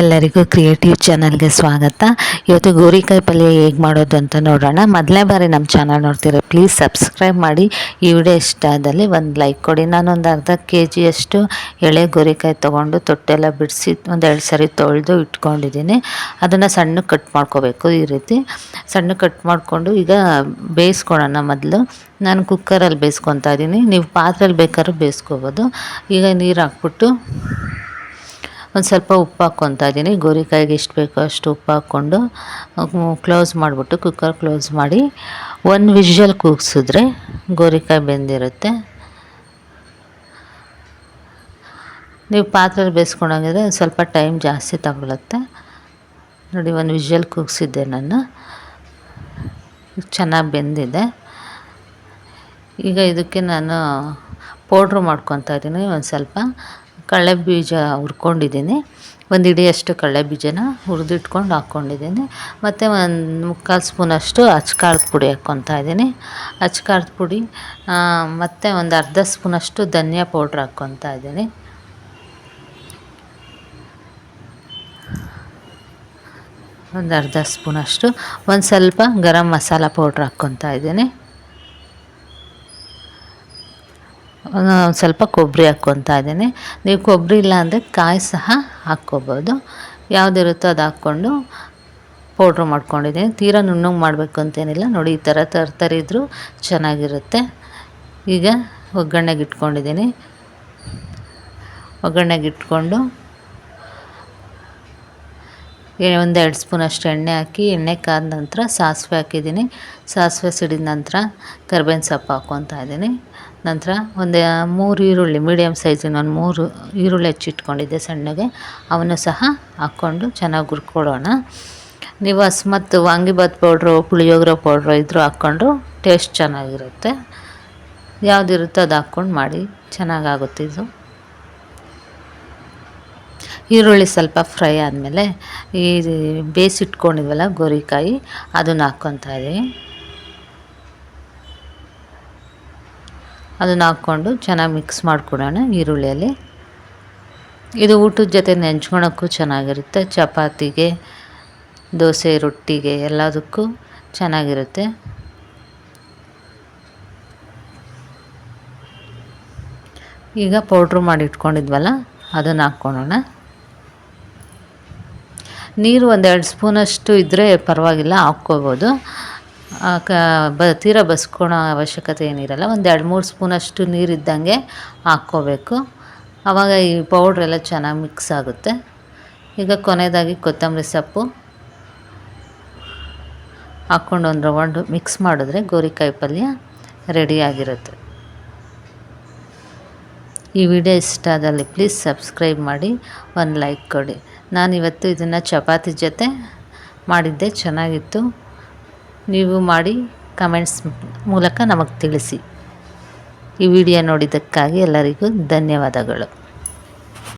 ಎಲ್ಲರಿಗೂ ಕ್ರಿಯೇಟಿವ್ ಚಾನಲ್ಗೆ ಸ್ವಾಗತ. ಇವತ್ತು ಗೋರಿಕಾಯಿ ಪಲ್ಯ ಹೇಗೆ ಮಾಡೋದು ಅಂತ ನೋಡೋಣ. ಮೊದಲನೇ ಬಾರಿ ನಮ್ಮ ಚಾನಲ್ ನೋಡ್ತೀರ ಪ್ಲೀಸ್ ಸಬ್ಸ್ಕ್ರೈಬ್ ಮಾಡಿ. ಈ ವಿಡಿಯೋ ಇಷ್ಟ ಆದಲ್ಲಿ ಒಂದು ಲೈಕ್ ಕೊಡಿ. ನಾನೊಂದು ಅರ್ಧ ಕೆ ಜಿಯಷ್ಟು ಎಳೆ ಗೋರಿಕಾಯಿ ತೊಗೊಂಡು ತೊಟ್ಟೆಲ್ಲ ಬಿಡಿಸಿ ಒಂದು ಎರಡು ಸರಿ ತೊಳೆದು ಇಟ್ಕೊಂಡಿದ್ದೀನಿ. ಅದನ್ನು ಸಣ್ಣ ಕಟ್ ಮಾಡ್ಕೋಬೇಕು ಈ ರೀತಿ. ಸಣ್ಣ ಕಟ್ ಮಾಡಿಕೊಂಡು ಈಗ ಬೇಯಿಸ್ಕೊಳ್ಳೋಣ ಮೊದಲು. ನಾನು ಕುಕ್ಕರಲ್ಲಿ ಬೇಯಿಸ್ಕೊತಾ ಇದ್ದೀನಿ. ನೀವು ಪಾತ್ರೆಯಲ್ಲಿ ಬೇಕಾದ್ರೂ ಬೇಯಿಸ್ಕೋಬೋದು. ಈಗ ನೀರು ಹಾಕ್ಬಿಟ್ಟು ಒಂದು ಸ್ವಲ್ಪ ಉಪ್ಪು ಹಾಕ್ಕೊತಾ ಇದ್ದೀನಿ. ಗೋರಿಕಾಯಿಗೆ ಎಷ್ಟು ಬೇಕೋ ಅಷ್ಟು ಉಪ್ಪು ಹಾಕ್ಕೊಂಡು ಕ್ಲೋಸ್ ಮಾಡಿಬಿಟ್ಟು ಕುಕ್ಕರ್ ಕ್ಲೋಸ್ ಮಾಡಿ, ಒಂದು ವಿಷಲ್ ಕೂಗಿಸಿದ್ರೆ ಗೋರಿಕಾಯಿ ಬೆಂದಿರುತ್ತೆ. ನೀವು ಪಾತ್ರೆಲಿ ಬೇಯಿಸ್ಕೊಂಡಂಗಿದ್ರೆ ಒಂದು ಸ್ವಲ್ಪ ಟೈಮ್ ಜಾಸ್ತಿ ತಗೊಳುತ್ತೆ. ನೋಡಿ, ಒಂದು ವಿಷಲ್ ಕೂಗಿಸಿದ್ದೆ ನಾನು. ಚೆನ್ನಾಗಿ ಬೆಂದಿದೆ. ಈಗ ಇದಕ್ಕೆ ನಾನು ಪೌಡ್ರ್ ಮಾಡ್ಕೊತಾ ಇದ್ದೀನಿ ಒಂದು ಸ್ವಲ್ಪ. ಕಡಲೆ ಬೀಜ ಹುರ್ಕೊಂಡಿದ್ದೀನಿ. ಒಂದು ಹಿಡಿಯಷ್ಟು ಕಡಲೆ ಬೀಜನ ಹುರಿದಿಟ್ಕೊಂಡು ಹಾಕ್ಕೊಂಡಿದ್ದೀನಿ ಮತ್ತು ಒಂದು ಮುಕ್ಕಾಲು ಸ್ಪೂನಷ್ಟು ಅಚ್ಕಾರದ ಪುಡಿ ಹಾಕ್ಕೊತಾ ಇದ್ದೀನಿ. ಅಚ್ಕಾರದ ಪುಡಿ ಮತ್ತು ಒಂದು ಅರ್ಧ ಸ್ಪೂನಷ್ಟು ಧನಿಯಾ ಪೌಡ್ರ್ ಹಾಕ್ಕೊತಾ ಇದ್ದೀನಿ. ಒಂದು ಅರ್ಧ ಸ್ಪೂನಷ್ಟು, ಒಂದು ಸ್ವಲ್ಪ ಗರಂ ಮಸಾಲ ಪೌಡ್ರ್ ಹಾಕ್ಕೊತಾ ಇದ್ದೀನಿ ಒಂದು ಸ್ವಲ್ಪ ಕೊಬ್ಬರಿ ಹಾಕ್ಕೊತಾ ಇದ್ದೀನಿ. ನೀವು ಕೊಬ್ಬರಿ ಇಲ್ಲ ಅಂದರೆ ಕಾಯಿ ಸಹ ಹಾಕ್ಕೋಬೋದು. ಯಾವುದಿರುತ್ತೋ ಅದು ಹಾಕ್ಕೊಂಡು ಪೌಡ್ರ್ ಮಾಡ್ಕೊಂಡಿದ್ದೀನಿ. ತೀರಾ ನುಣ್ಣಗೆ ಮಾಡಬೇಕು ಅಂತೇನಿಲ್ಲ. ನೋಡಿ, ಈ ಥರ ತರ್ತರಿದ್ರೂ ಚೆನ್ನಾಗಿರುತ್ತೆ. ಈಗ ಒಗ್ಗರಣೆಗೆ ಇಟ್ಕೊಂಡಿದ್ದೀನಿ. ಒಗ್ಗರಣೆಗೆ ಇಟ್ಕೊಂಡು ಒಂದೆರಡು ಸ್ಪೂನಷ್ಟು ಎಣ್ಣೆ ಹಾಕಿ, ಎಣ್ಣೆ ಕಾದ ನಂತರ ಸಾಸಿವೆ ಹಾಕಿದ್ದೀನಿ. ಸಾಸಿವೆ ಸಿಡಿದ ನಂತರ ಕರ್ಬೇವಿನ ಸೊಪ್ಪು ಹಾಕ್ಕೊತಾ ಇದ್ದೀನಿ. ನಂತರ ಒಂದು ಮೂರು ಈರುಳ್ಳಿ ಮೀಡಿಯಮ್ ಸೈಜಿನ ಒಂದು ಮೂರು ಈರುಳ್ಳಿ ಹೆಚ್ಚಿಟ್ಕೊಂಡಿದ್ದೆ ಸಣ್ಣಗೆ. ಅವನ್ನು ಸಹ ಹಾಕ್ಕೊಂಡು ಚೆನ್ನಾಗಿ ಹುರ್ಕೊಡೋಣ ನೀವು ಅಸ್ಮತ್ ವಾಂಗಿಬಾತ್ ಪೌಡ್ರು, ಪುಳಿಯೋಗರೆ ಪೌಡ್ರು ಇದ್ರೂ ಹಾಕ್ಕೊಂಡು ಟೇಸ್ಟ್ ಚೆನ್ನಾಗಿರುತ್ತೆ. ಯಾವುದಿರುತ್ತೋ ಅದು ಹಾಕ್ಕೊಂಡು ಮಾಡಿ ಚೆನ್ನಾಗಾಗುತ್ತೆ ಇದು. ಈರುಳ್ಳಿ ಸ್ವಲ್ಪ ಫ್ರೈ ಆದಮೇಲೆ ಈ ಬೇಯಿಸಿಟ್ಕೊಂಡಿದ್ವಲ್ಲ ಗೋರಿಕಾಯಿ, ಅದನ್ನು ಹಾಕ್ಕೊತಾ ಇದ್ದೀವಿ. ಅದನ್ನು ಹಾಕ್ಕೊಂಡು ಚೆನ್ನಾಗಿ ಮಿಕ್ಸ್ ಮಾಡಿಕೊಡೋಣ ಈರುಳ್ಳಿಯಲ್ಲಿ. ಇದು ಊಟದ ಜೊತೆ ನೆಂಚ್ಕೊಳಕ್ಕೂ ಚೆನ್ನಾಗಿರುತ್ತೆ. ಚಪಾತಿಗೆ, ದೋಸೆ, ರೊಟ್ಟಿಗೆ ಎಲ್ಲದಕ್ಕೂ ಚೆನ್ನಾಗಿರುತ್ತೆ. ಈಗ ಪೌಡ್ರು ಮಾಡಿ ಇಟ್ಕೊಂಡಿದ್ವಲ್ಲ ಅದನ್ನು ಹಾಕ್ಕೊಳ್ಳೋಣ ನೀರು ಒಂದೆರಡು ಸ್ಪೂನಷ್ಟು ಇದ್ದರೆ ಪರವಾಗಿಲ್ಲ, ಹಾಕ್ಕೋಬೋದು. ಕ, ಬ, ತೀರ ಬಸ್ಕೊಳೋ ಅವಶ್ಯಕತೆ ಏನಿರಲ್ಲ ಒಂದು ಎರಡು ಮೂರು ಸ್ಪೂನಷ್ಟು ನೀರಿದ್ದಂಗೆ ಹಾಕ್ಕೋಬೇಕು. ಆವಾಗ ಈ ಪೌಡ್ರೆಲ್ಲ ಚೆನ್ನಾಗಿ ಮಿಕ್ಸ್ ಆಗುತ್ತೆ. ಈಗ ಕೊನೆಯದಾಗಿ ಕೊತ್ತಂಬರಿ ಸೊಪ್ಪು ಹಾಕ್ಕೊಂಡು ಒಂದು ರೌಂಡು ಮಿಕ್ಸ್ ಮಾಡಿದ್ರೆ ಗೋರಿಕಾಯಿ ಪಲ್ಯ ರೆಡಿಯಾಗಿರುತ್ತೆ ಈ ವಿಡಿಯೋ ಇಷ್ಟ ಆದಲ್ಲಿ ಪ್ಲೀಸ್ ಸಬ್ಸ್ಕ್ರೈಬ್ ಮಾಡಿ, ಒಂದು ಲೈಕ್ ಕೊಡಿ. ನಾನಿವತ್ತು ಇದನ್ನು ಚಪಾತಿ ಜೊತೆ ಮಾಡಿದ್ದೆ, ಚೆನ್ನಾಗಿತ್ತು. ನೀವು ಮಾಡಿ ಕಮೆಂಟ್ಸ್ ಮೂಲಕ ನಮಗೆ ತಿಳಿಸಿ. ಈ ವಿಡಿಯೋ ನೋಡಿದ್ದಕ್ಕಾಗಿ ಎಲ್ಲರಿಗೂ ಧನ್ಯವಾದಗಳು.